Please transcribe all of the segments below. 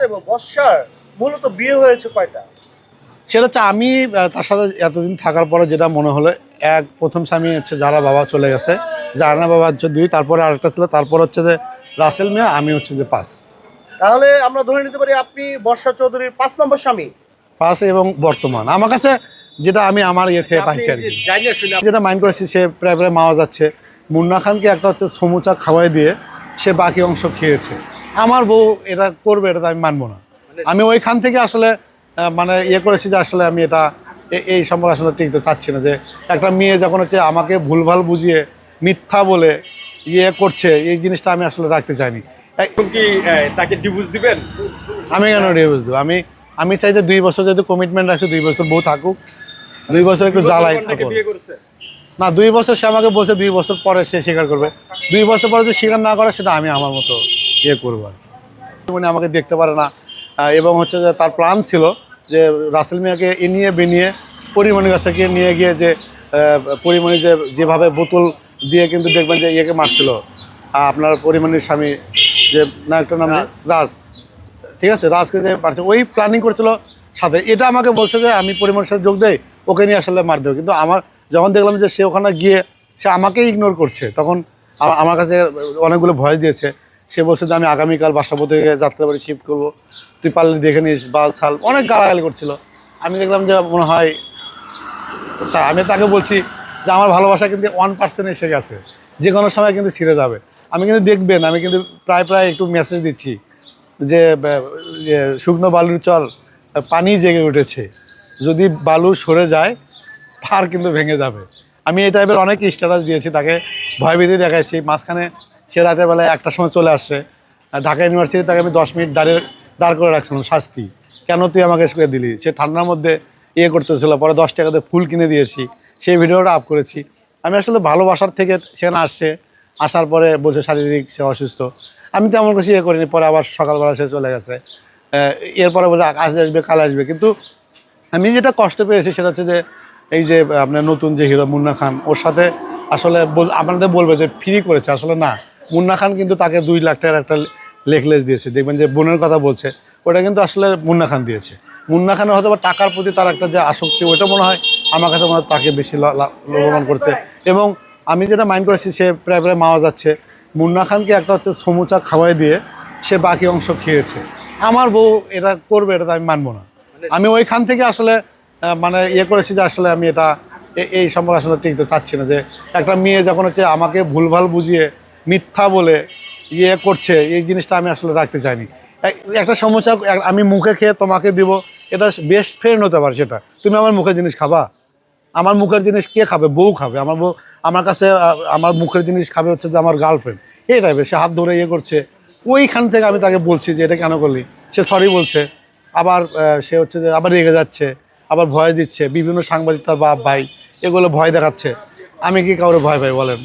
দেবো বর্ষার মূলত বিয়ে হয়েছে কয়টা? সেটা হচ্ছে আমি তার সাথে এতদিন থাকার পরে যেটা মনে হলো এক প্রথম স্বামী হচ্ছে যারা বাবা চলে গেছে জাহানা বাবা হচ্ছে দুই তারপরে আরেকটা ছিল তারপর হচ্ছে যে রাসেল মিয়া আমি হচ্ছে যে পাঁচ। তাহলে আমরা ধরে নিতে পারি আপনি বর্ষা চৌধুরীর পাঁচ নম্বর স্বামী। পাঁচ এবং বর্তমান। আমার কাছে যেটা আমি আমার ইয়ে থেকে পাইছি আর কি। যেটা মাইন্ড করেছি সে প্রায় প্রায় মাওয়া যাচ্ছে। মুন্না খানকে একটা হচ্ছে সমুচা খাওয়াই দিয়ে সে বাকি অংশ খেয়েছে। আমার বউ এটা করবে এটা তো আমি মানবো না। আমি ওইখান থেকে আসলে মানে ইয়ে করেছি যে আসলে আমি এটা এই সম্পর্কে আসলে টিকতে চাচ্ছি না যে একটা মেয়ে যখন হচ্ছে আমাকে ভুলভাল বুঝিয়ে মিথ্যা বলে ইয়ে করছে এই জিনিসটা আমি আসলে রাখতে চাইনি। এখন কি তাকে ডিভোর্স দিবেন? আমি কেন রিভিউজ দেবো? আমি আমি চাই যে দুই বছর যদি কমিটমেন্ট রাখছে দুই বছর বউ থাকুক দুই বছর একটু জ্বালাই থাকুক। না দুই বছর সে আমাকে বলছে দুই বছর পরে সে স্বীকার করবে। দুই বছর পরে যদি স্বীকার না করে সেটা আমি আমার মতো ইয়ে করব আর মানে আমাকে দেখতে পারে না। এবং হচ্ছে যে তার প্ল্যান ছিল যে রাসেল মিয়াকে এ নিয়ে বেনিয়ে পরিমণির কাছ থেকে নিয়ে গিয়ে যে পরিমণি যে যেভাবে বোতল দিয়ে কিন্তু দেখবেন যে ইয়েকে মারছিল। আপনার পরিমণির স্বামী যে নায়কটার নাম রাজ। ঠিক আছে রাজকে যে মারছে ওই প্ল্যানিং করছিল সাথে। এটা আমাকে বলছে যে আমি পরিমাণের সাথে যোগ দেই ওকে নিয়ে আসলে মার দেবো। কিন্তু আমার যখন দেখলাম যে সে ওখানে গিয়ে সে আমাকেই ইগনোর করছে তখন আমার কাছে অনেকগুলো ভয় দিয়েছে। সে বলছে যে আমি আগামীকাল বাসাপতি থেকে যাত্রাবাড়ি শিফট করব। তুই পারলে দেখে নিস, বাল ছাল। অনেক গালাগালি করছিল। আমি দেখলাম যে মনে হয় তা আমি তাকে বলছি যে আমার ভালোবাসা কিন্তু ওয়ান পার্সেন্ট এসে গেছে। যে কোনো সময় কিন্তু ছিঁড়ে যাবে। আমি কিন্তু দেখবেন, আমি কিন্তু প্রায় প্রায় একটু মেসেজ দিচ্ছি যে শুকনো বালুর চর, পানি জেগে উঠেছে। যদি বালু সরে যায় পার কিন্তু ভেঙে যাবে। আমি এই টাইপের অনেক স্ট্যাটাস দিয়েছি, তাকে ভয় ভয়ভীতি দেখাইছি। মাঝখানে সে রাতের বেলায় একটার সময় চলে আসছে। ঢাকা ইউনিভার্সিটি তাকে আমি দশ মিনিট দাঁড়িয়ে দাঁড় করে রাখছিলাম শাস্তি। কেন তুই আমাকে শুয়ে দিলি? সে ঠান্ডার মধ্যে ইয়ে করতেছিল, পরে দশ টাকাতে ফুল কিনে দিয়েছি। সেই ভিডিওটা আপ করেছি। আমি আসলে ভালোবাসার থেকে সেখানে আসছে। আসার পরে বলছে, শারীরিক সে অসুস্থ। আমি তেমন কিছু ইয়ে করিনি। পরে আবার সকালবেলা সে চলে গেছে। এরপরে বলছে আজ আসবে, কাল আসবে। কিন্তু আমি যেটা কষ্ট পেয়েছি সেটা হচ্ছে যে, এই যে আপনার নতুন যে হিরো মুন্না খান, ওর সাথে আসলে আপনাদের বলবে যে ফ্রি করেছে, আসলে না। মুন্না খান কিন্তু তাকে দুই লাখ টাকার একটা লেকলেস দিয়েছে। দেখবেন যে বোনের কথা বলছে, ওটা কিন্তু আসলে মুন্না খান দিয়েছে। মুন্না খানের হয়তো টাকার প্রতি তার একটা যে আসক্তি ওটা মনে হয় আমার কাছে মনে হয় তাকে বেশি লাভবান করছে। এবং আমি যেটা মাইন্ড করেছি, সে প্রায় প্রায় মাওয়া যাচ্ছে। মুন্না খানকে একটা হচ্ছে সমুচা খাওয়াই দিয়ে সে বাকি অংশ খেয়েছে। আমার বউ এটা করবে, এটা আমি মানবো না। আমি ওইখান থেকে আসলে মানে ইয়ে করেছি যে আসলে আমি এটা এই সম্পর্কে আসলে টিকতে চাচ্ছি না যে একটা মেয়ে যখন হচ্ছে আমাকে ভুলভাল বুঝিয়ে মিথ্যা বলে ইয়ে করছে, এই জিনিসটা আমি আসলে রাখতে চাইনি। এক- একটা সমস্যা আমি মুখে খেয়ে তোমাকে দিব, এটা বেস্ট ফ্রেন্ড হতে পারে সেটা। তুমি আমার মুখের জিনিস খাবা? আমার মুখের জিনিস কে খাবে? বউ খাবে। আমার বউ আমার কাছে আমার মুখের জিনিস খাবে হচ্ছে যে আমার গার্লফ্রেন্ড এই টাইপের সে হাত ধরে ইয়ে করছে। ওইখান থেকে আমি তাকে বলছি যে এটা কেন করলি? সে সরি বলছে। আবার সে হচ্ছে যে আবার রেগে যাচ্ছে। আবার ভয় দিচ্ছে, বিভিন্ন সাংবাদিক তার বাপ, ভাই, এগুলো ভয় দেখাচ্ছে। আমি কি কাউরে ভয় পাই বলেন?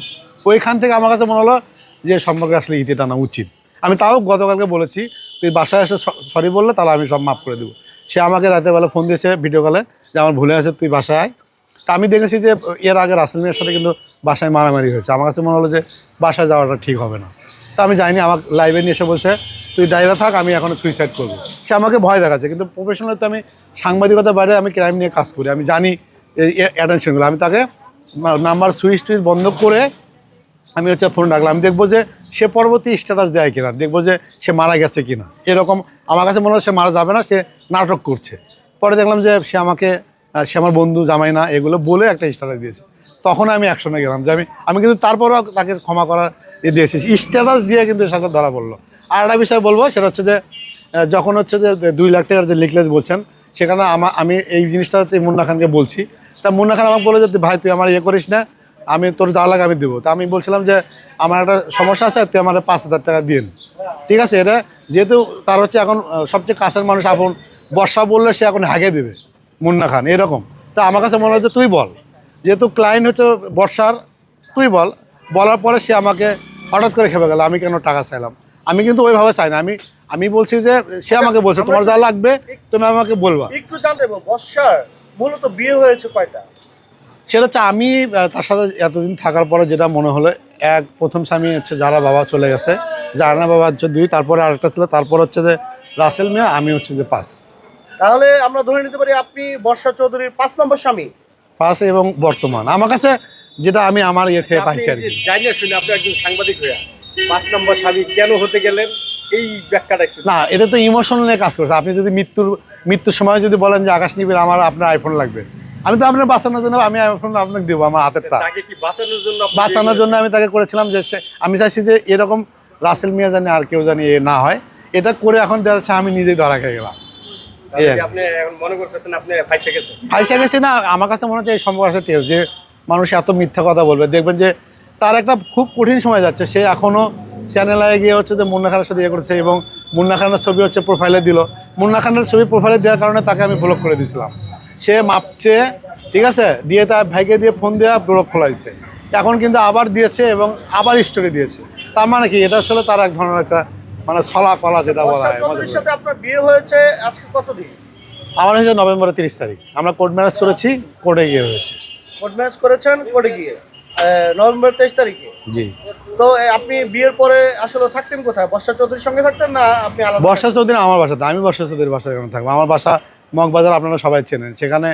ওইখান থেকে আমার কাছে মনে হলো যে সম্পর্কে আসলে ইতি টানা উচিত। আমি তাও গতকালকে বলেছি, তুই বাসায় এসে সরি বললে, তাহলে আমি সব মাফ করে দেবো। সে আমাকে রাতের বেলা ফোন দিয়েছে ভিডিও কলে যে আমার ভুলে আছে তুই বাসায় আয়। তা আমি দেখেছি যে এর আগে রাসেল মিয়ার সাথে কিন্তু বাসায় মারামারি হয়েছে। আমার কাছে মনে হলো যে বাসায় যাওয়াটা ঠিক হবে না। তা আমি যাইনি আমার লাইভে নিয়ে এসে বলছে তুই দায়রা থাক, আমি এখন সুইসাইড করব। সে আমাকে ভয় দেখাচ্ছে, কিন্তু প্রফেশনাল তো আমি সাংবাদিকতার বাইরে আমি ক্রাইম নিয়ে কাজ করি, আমি জানি অ্যাটেনশনগুলো আমি তাকে নাম্বার সুইচ টুইচ বন্ধ করে আমি হচ্ছে ফোন রাখলাম। আমি দেখব যে সে পরবর্তী স্ট্যাটাস দেয় কিনা, দেখব যে সে মারা গেছে কিনা। এরকম আমার কাছে মনে হয় সে মারা যাবে না, সে নাটক করছে। পরে দেখলাম যে সে আমাকে সে আমার বন্ধু, জামাই না, এগুলো বলে একটা স্ট্যাটাস দিয়েছে। তখন আমি অ্যাকশনে গেলাম যে আমি আমি কিন্তু তারপরেও তাকে ক্ষমা করার এ দিয়েছি। স্ট্যাটাস দিয়ে কিন্তু সাথে ধরা পড়ল। আর একটা বিষয় বলব, সেটা হচ্ছে যে যখন হচ্ছে যে দুই লাখ টাকার যে লিকলেস বলছেন, সেখানে আমা আমি এই জিনিসটা মুন্না খানকে বলছি। তা মুন্না খান আমাকে বলে যে ভাই, তুই আমার ইয়ে করিস না, আমি তোর যা লাগে আমি দেবো। তা আমি বলছিলাম যে, আমার একটা সমস্যা আছে, তুই আমার পাঁচ হাজার টাকা দিন ঠিক আছে, এটা যেহেতু তার হচ্ছে এখন সবচেয়ে কাছের মানুষ আপন, বর্ষা বললে সে এখন হাগে দেবে, মুন্না খান, এরকম। তা আমার কাছে মনে হচ্ছে তুই বল। যেহেতু ক্লায়েন্ট হচ্ছে বর্ষার, তুই বল। বলার পরে সে আমাকে হঠাৎ করে খেপে গেল, আমি কেন টাকা চাইলাম? আমি কিন্তু ওইভাবে চাই না। আমি আমি বলছি যে সে আমাকে বলছে তোমার যা লাগবে তুমি আমাকে বলবা। একটু জানতে বর্ষার মূলত বিয়ে হয়েছে কয়টা? সেটা হচ্ছে আমি তার সাথে এতদিন থাকার পরে যেটা মনে হলো এক প্রথম স্বামী হচ্ছে যারা বাবা চলে গেছে জাহানা বাবা হচ্ছে দুই তারপরে আরেকটা ছিল তারপর হচ্ছে যে রাসেল মিয়া আমি হচ্ছে যে পাঁচ। তাহলে আমরা ধরে নিতে পারি আপনি বর্ষা চৌধুরীর পাঁচ নম্বর স্বামী। পাঁচ এবং বর্তমান। আমার কাছে যেটা আমি আমার ইয়ে থেকে আপনি পাইছি আর কি। জানিয়ে শুনে আপনি একজন সাংবাদিক হয়ে পাঁচ নম্বর স্বামী কেন হতে গেলেন? এই ব্যাখ্যাটা একটু না এটা তো ইমোশনাল নিয়ে কাজ করছে। আপনি যদি মৃত্যুর মৃত্যুর সময় যদি বলেন যে আকাশ নিবিড় আমার আপনার আইফোন লাগবে। আমি তো আপনার বাঁচানোর জন্য আমি আইফোন আপনাকে দেবো আমার হাতেরটা তাকে। কি বাঁচানোর জন্য আমি তাকে করেছিলাম যে আমি চাইছি যে এরকম রাসেল মিয়া জানি আর কেউ জানি এ না হয়। এটা করে এখন দেখা যাচ্ছে আমি নিজেই ধরা খেয়ে গেলাম। ফাইসা গেছে না আমার কাছে মনে হচ্ছে এই সম্পর্ক আছে যে মানুষ এত মিথ্যা কথা বলবে। দেখবেন যে তার একটা খুব কঠিন সময় যাচ্ছে। সে এখনও চ্যানেলে গিয়ে হচ্ছে যে মুন্না খানের সাথে ইয়ে করেছে এবং মুন্না খানের ছবি হচ্ছে প্রোফাইলে দিল। মুন্না খানের ছবি প্রোফাইলে দেওয়ার কারণে তাকে আমি ব্লক করে দিয়েছিলাম। সে মাপছে ঠিক আছে? দিয়ে তার ভাইকে দিয়ে ফোন দেওয়া ব্লক খোলাইছে। এখন কিন্তু আবার দিয়েছে এবং আবার স্টোরি দিয়েছে। তার মানে কি? এটা আসলে তার এক ধরনের একটা মানে ছলা কলা যেটা বলা হয়। বিয়ে হয়েছে আজকে কতদিন? আমার হয়েছে নভেম্বরের তিরিশ তারিখ। আমরা কোর্ট ম্যারেজ করেছি কোর্টে গিয়ে হয়েছে কোর্ট ম্যারেজ করেছেন কোর্টে গিয়ে? নভেম্বর তেইশ তারিখে? জি। তো আপনি বিয়ের পরে আসলে থাকতেন কোথায়? বর্ষা চৌধুরীর সঙ্গে থাকতেন না আপনি আলাদা বর্ষা চৌধুরী আমার বাসাতে। আমি বর্ষা চৌধুরীর বাসায় কেন থাকব। আমার বাসা মগবাজার আপনারা সবাই চেনেন। সেখানে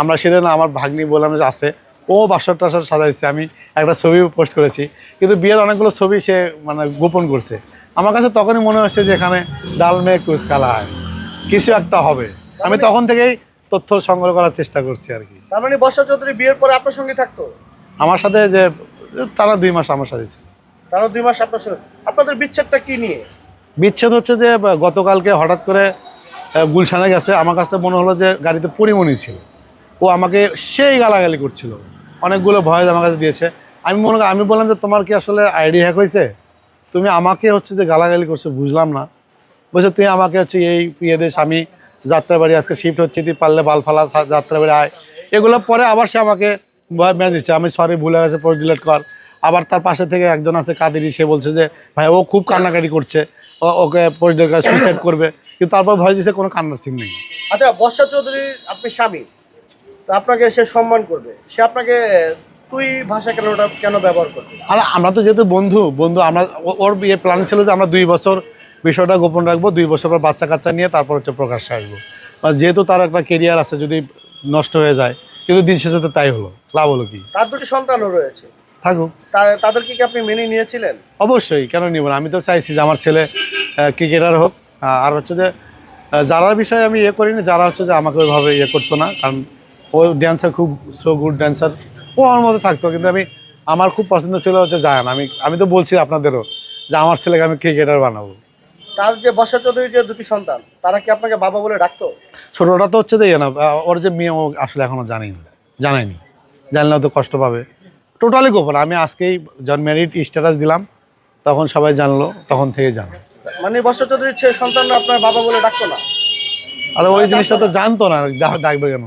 আমরা সেদিন আমার ভাগ্নি বললাম যে আছে। ও বাসর টাসর সাজাইছে। আমি একটা ছবি পোস্ট করেছি। কিন্তু বিয়ের অনেকগুলো ছবি সে মানে গোপন করছে। আমার কাছে তখনই মনে হচ্ছে যে এখানে ডাল মেয়ে কুচ কালা হয়। কিছু একটা হবে। আমি তখন থেকেই তথ্য সংগ্রহ করার চেষ্টা করছি আর কি। তার মানে বর্ষা চৌধুরী বিয়ের পরে আপনার সঙ্গে থাকতো? আমার সাথে যে তারা দুই মাস আমার সাথে ছিল। তারও দুই মাস আপনার সঙ্গে আপনাদের বিচ্ছেদটা কি নিয়ে? বিচ্ছেদ হচ্ছে যে গতকালকে হঠাৎ করে গুলশানে গেছে। আমার কাছে মনে হলো যে গাড়িতে পরিমণি ছিল। ও আমাকে সেই গালাগালি করছিল। অনেকগুলো ভয়েস আমার কাছে দিয়েছে। আমি মনে করি আমি বললাম যে তোমার কি আসলে আইডি হ্যাক হয়েছে? তুমি আমাকে হচ্ছে যে গালাগালি করছ বুঝলাম না। বলছে তুই আমাকে হচ্ছে এই ইয়ে স্বামী আমি যাত্রাবাড়ি আজকে শিফট হচ্ছে তুই পারলে বালফালা যাত্রাবাড়ি আয়। এগুলো পরে আবার সে আমাকে মেয়ে দিচ্ছে। আমি সরি ভুলে গেছে পরে ডিলেট কর। আবার তার পাশে থেকে একজন আছে কাদেরি সে বলছে যে ভাই ও খুব কান্নাকাটি করছে। ও ওকে পরিচয় সুইসাইড করবে। কিন্তু তারপর ভয় দিচ্ছে কোনো কান্নার সিং নেই। আচ্ছা বর্ষা চৌধুরীর আপনি স্বামী। তো আপনাকে সে সম্মান করবে। সে আপনাকে তুই ভাষা কেন ওটা কেন ব্যবহার করবে? আর আমরা তো যেহেতু বন্ধু বন্ধু আমরা ওর বিয়ে প্ল্যান ছিল যে আমরা দুই বছর বিষয়টা গোপন রাখব দুই বছর পর বাচ্চা কাচ্চা নিয়ে তারপর হচ্ছে প্রকাশ্যে আসব। আর যেহেতু তার একটা কেরিয়ার আছে যদি নষ্ট হয়ে যায় কিন্তু দিন শেষে তো তাই হলো। লাভ হলো কি? তার দুটি সন্তানও রয়েছে। থাকুক। তাদেরকে কি আপনি মেনে নিয়েছিলেন? অবশ্যই কেন নিব আমি তো চাইছি যে আমার ছেলে ক্রিকেটার হোক। আর হচ্ছে যে যারার বিষয়ে আমি ইয়ে করিনি যারা হচ্ছে যে আমাকে ওইভাবে ইয়ে করতো না কারণ ও ড্যান্সার খুব সো গুড ড্যান্সার ও আমার মধ্যে থাকতো কিন্তু আমি আমার খুব পছন্দ ছিল হচ্ছে জায়ান। আমি আমি তো বলছি আপনাদেরও যে আমার ছেলেকে আমি ক্রিকেটার বানাবো। তার যে বর্ষা চৌধুরীর যে দুটি সন্তান তারা কি আপনাকে বাবা বলে ডাকতো? ছোটোটা তো হচ্ছে যে ইয়ে না ওর যে মেয়ে ও আসলে এখনও জানেই না জানায়নি। জানলে তো কষ্ট পাবে। টোটালি গোপন আমি আজকেই ম্যারিড স্ট্যাটাস দিলাম তখন সবাই জানলো তখন থেকে জানলো মানে বর্ষা চৌধুরীর ছে- সন্তানরা আপনার বাবা বলে ডাকতো না? আর ওই জিনিসটা তো জানতো না ডাকবে কেন?